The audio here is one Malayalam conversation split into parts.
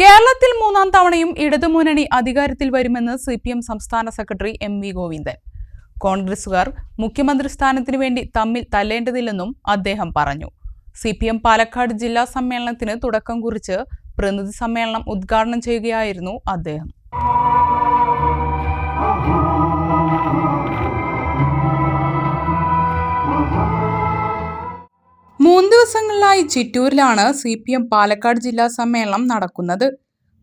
കേരളത്തിൽ മൂന്നാം തവണയും ഇടതുമുന്നണി അധികാരത്തിൽ വരുമെന്ന് സി പി എം സംസ്ഥാന സെക്രട്ടറി എം വി ഗോവിന്ദൻ. കോൺഗ്രസുകാർ മുഖ്യമന്ത്രി സ്ഥാനത്തിനു വേണ്ടി തമ്മിൽ തല്ലേണ്ടതില്ലെന്നും അദ്ദേഹം പറഞ്ഞു. സി പി എം പാലക്കാട് ജില്ലാ സമ്മേളനത്തിന് തുടക്കം കുറിച്ച് പ്രതിനിധി സമ്മേളനം ഉദ്ഘാടനം ചെയ്യുകയായിരുന്നു അദ്ദേഹം. ദിവസങ്ങളിലായി ചിറ്റൂരിലാണ് സി പി എം പാലക്കാട് ജില്ലാ സമ്മേളനം നടക്കുന്നത്.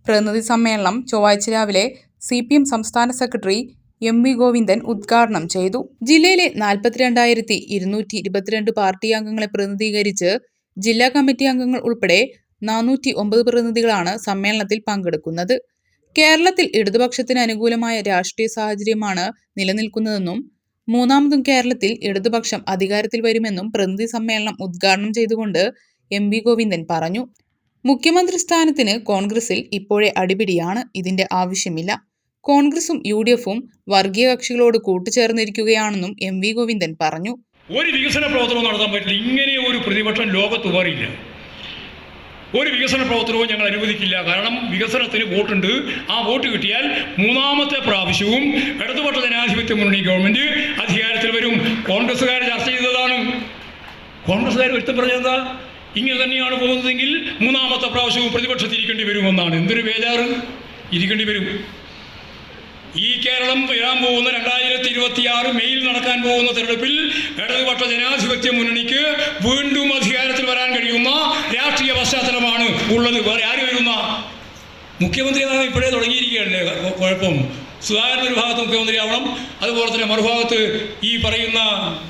പ്രതിനിധി സമ്മേളനം ചൊവ്വാഴ്ച രാവിലെ സി പി എം സംസ്ഥാന സെക്രട്ടറി എം വി ഗോവിന്ദൻ ഉദ്ഘാടനം ചെയ്തു. ജില്ലയിലെ നാൽപ്പത്തിരണ്ടായിരത്തി ഇരുന്നൂറ്റി ഇരുപത്തിരണ്ട് പാർട്ടി അംഗങ്ങളെ പ്രതിനിധീകരിച്ച് ജില്ലാ കമ്മിറ്റി അംഗങ്ങൾ ഉൾപ്പെടെ നാനൂറ്റി ഒമ്പത് പ്രതിനിധികളാണ് സമ്മേളനത്തിൽ പങ്കെടുക്കുന്നത്. കേരളത്തിൽ ഇടതുപക്ഷത്തിന് അനുകൂലമായ രാഷ്ട്രീയ സാഹചര്യമാണ് നിലനിൽക്കുന്നതെന്നും മൂന്നാമതും കേരളത്തിൽ ഇടതുപക്ഷം അധികാരത്തിൽ വരുമെന്നും പ്രതിനിധി സമ്മേളനം ഉദ്ഘാടനം ചെയ്തുകൊണ്ട് എം വി ഗോവിന്ദൻ പറഞ്ഞു. മുഖ്യമന്ത്രി സ്ഥാനത്തിന് കോൺഗ്രസിൽ ഇപ്പോഴേ അടിപിടിയാണ് ഇതിന്റെ ആവശ്യമില്ല. കോൺഗ്രസും യു ഡി എഫും വർഗീയ കക്ഷികളോട് കൂട്ടുചേർന്നിരിക്കുകയാണെന്നും എം വി ഗോവിന്ദൻ പറഞ്ഞു. ഒരു വികസന പ്രവർത്തനവും നടത്താൻ പറ്റില്ല. ഇങ്ങനെ ഒരു പ്രതിപക്ഷം ലോകത്ത് വേറില്ല. ഒരു വികസന പ്രവർത്തനവും ഞങ്ങൾ അനുവദിക്കില്ല. കാരണം വികസനത്തിന് വോട്ടുണ്ട്. ആ വോട്ട് കിട്ടിയാൽ മൂന്നാമത്തെ പ്രാവശ്യവും ഇടതുപക്ഷ ജനാധിപത്യ മുന്നണി ഗവൺമെന്റ് അധികാരത്തിൽ വരും. കോൺഗ്രസ്സുകാർ ചർച്ച ചെയ്തതാണ്. കോൺഗ്രസ്സുകാർ വ്യക്തം പറഞ്ഞതെന്താ? ഇങ്ങനെ തന്നെയാണ് പോകുന്നതെങ്കിൽ മൂന്നാമത്തെ പ്രാവശ്യവും പ്രതിപക്ഷത്തിരിക്കേണ്ടി വരുമെന്നാണ്. എന്തൊരു ബേജാറ്. ഇരിക്കേണ്ടി വരും. ഈ കേരളം വരാൻ പോകുന്ന രണ്ടായിരത്തി ഇരുപത്തി ആറ് മെയ്യിൽ നടക്കാൻ പോകുന്ന തെരഞ്ഞെടുപ്പിൽ ഇടതുപക്ഷ ജനാധിപത്യ മുന്നണിക്ക് വീണ്ടും അധികാരത്തിൽ വരാൻ പശ്ചാത്തലമാണ് ഉള്ളത്. വേറെ ആര് വരുന്ന? മുഖ്യമന്ത്രി ആകാൻ ഇപ്പോഴേ തുടങ്ങിയിരിക്കുകയല്ലേ കൊ- കുഴപ്പം. സുധാകരൻ ഒരു ഭാഗത്ത് മുഖ്യമന്ത്രിയാവണം. അതുപോലെ തന്നെ മറുഭാഗത്ത് ഈ പറയുന്ന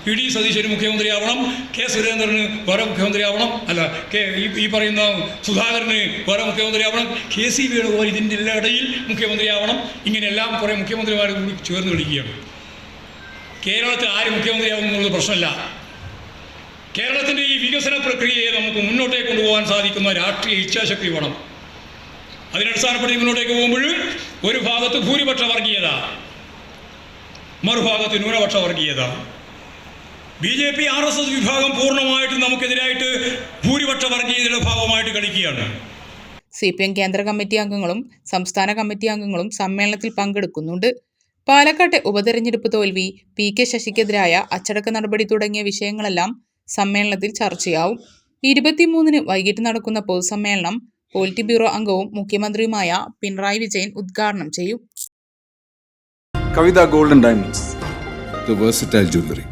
പി ഡി സതീശന് മുഖ്യമന്ത്രിയാവണം. കെ സുരേന്ദ്രന് വേറെ മുഖ്യമന്ത്രിയാവണം. അല്ല കെ ഈ പറയുന്ന സുധാകരന് വേറെ മുഖ്യമന്ത്രിയാവണം. കെ സി വേണുഗോപാൽ ഇതിന്റെ എല്ലാ ഇടയിൽ മുഖ്യമന്ത്രിയാവണം. ഇങ്ങനെയെല്ലാം കുറേ മുഖ്യമന്ത്രിമാർ കൂടി ചേർന്ന് വിളിക്കുകയാണ് കേരളത്തിൽ ആര് മുഖ്യമന്ത്രിയാവും എന്നുള്ളത് പ്രശ്നമല്ല. കേരളത്തിന്റെ ഈ വികസന പ്രക്രിയയെ നമുക്ക് മുന്നോട്ടേക്ക് കൊണ്ടുപോകാൻ സാധിക്കുന്ന രാഷ്ട്രീയ ഇച്ഛാശക്തി വേണം. അതിനടിസ്ഥാനപ്പെടുത്തി മുന്നോട്ടേക്ക് പോകുമ്പോൾ ഒരു ഭാഗത്ത് ഭൂരിപക്ഷ വർഗീയത മറുഭാഗത്ത് ന്യൂനപക്ഷ വർഗീയത. B J P R S S വിഭാഗം പൂർണമായിട്ട് നമുക്കെതിരായിട്ട് ഭൂരിപക്ഷ വർഗീയതയുടെ ഭാഗമായിട്ട് കളിക്കുകയാണ്. സി പി എം കേന്ദ്ര കമ്മിറ്റി അംഗങ്ങളും സംസ്ഥാന കമ്മിറ്റി അംഗങ്ങളും സമ്മേളനത്തിൽ പങ്കെടുക്കുന്നുണ്ട്. പാലക്കാട്ടെ ഉപതെരഞ്ഞെടുപ്പ് തോൽവി പി കെ ശശിക്കെതിരായ അച്ചടക്ക നടപടി തുടങ്ങിയ വിഷയങ്ങളെല്ലാം സമ്മേളനത്തിൽ ചർച്ചയാവും. ഇരുപത്തിമൂന്നിന് വൈകിട്ട് നടക്കുന്ന പൊതുസമ്മേളനം പോളിറ്റ് ബ്യൂറോ അംഗവും മുഖ്യമന്ത്രിയുമായ പിണറായി വിജയൻ ഉദ്ഘാടനം ചെയ്യും. Kavitha golden diamonds. Jewelry.